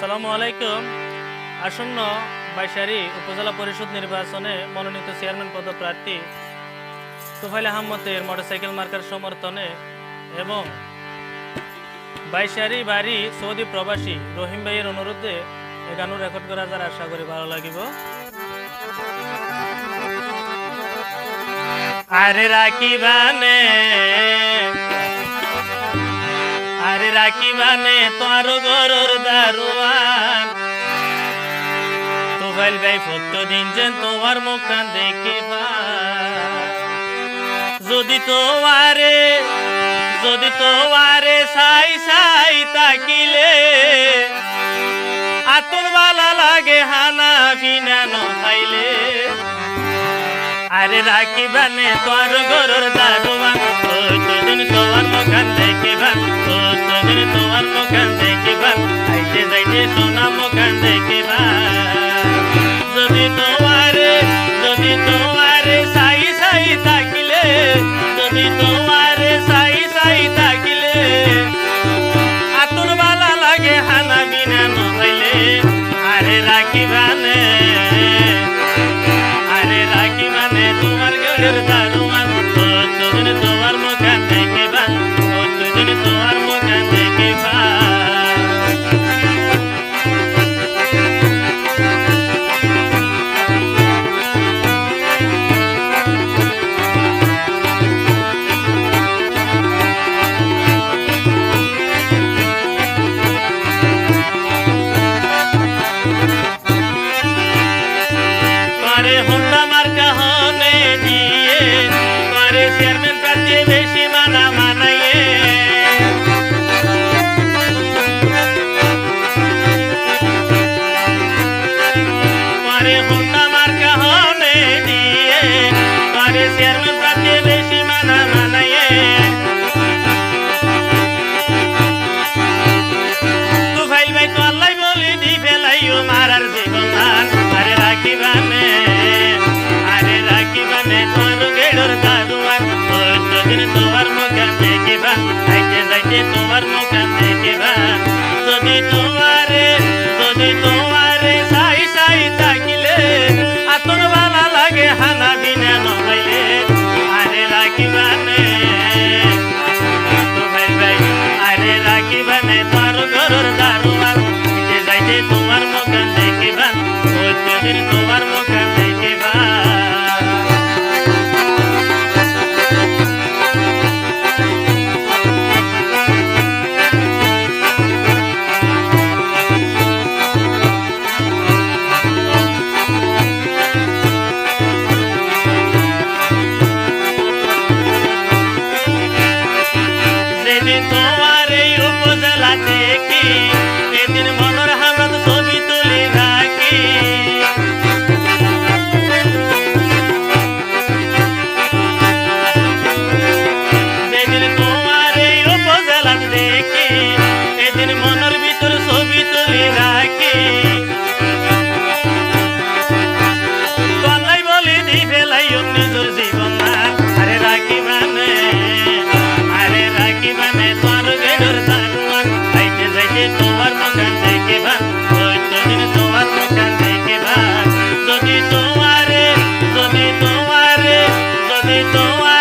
আসসালামু আলাইকুম। আসন্ন বাইশারি উপজেলা পরিষদ নির্বাচনে মনোনীত চেয়ারম্যান পদপ্রার্থী তোফাইল আহমদের মোটরসাইকেল মার্কার সমর্থনে এবং বাইশারি বাড়ি সৌদি প্রবাসী রহিম ভাইয়ের অনুরোধে এই গানও রেকর্ড করা যার আশা করি ভালো লাগিব। আরে রাখিবানে রাখিবানে তোর গরুর দারুয়ান। তোফাইল ভাই ফক্ত দিন যেন তোমার মুখখান দেখে যদি তোমারে যদি তোমারে সাই সাই তাকিলে আতুর বালা লাগে হানা বিনা নখাইলে আরে রাখিবানে, তোর গরুর দারুয়ান দিন তোমার মুখান দেখিবান দিন তোমার মুখান দেখিবান। আইতে যাইতে সোনা মুখান দেখিবান। যদি যদি সাই সাই থাকিলে, যদি তোমারে সাই সাই থাকিলে, আতুর বালা লাগে হানা বিনা নহইলে আরে রাখিবানে, আরে রাখি তোমার গড়ের দারুমান তোমার মুখান দেখিবা গেড়র দাদুয়ান দিন তোমার মুখান দেখিবা আইতে যাইতে তোমার মুখান দেখিবা যদি যদি সাই সাই থাকিলে লাগে হানা আরে ভাই ভাই আরে রাখিবানে তোর ঘরের দারুয়ান যে যাইতে তোমার মুখান দেখিবা তোমার মুখান দেখি সেদিন know I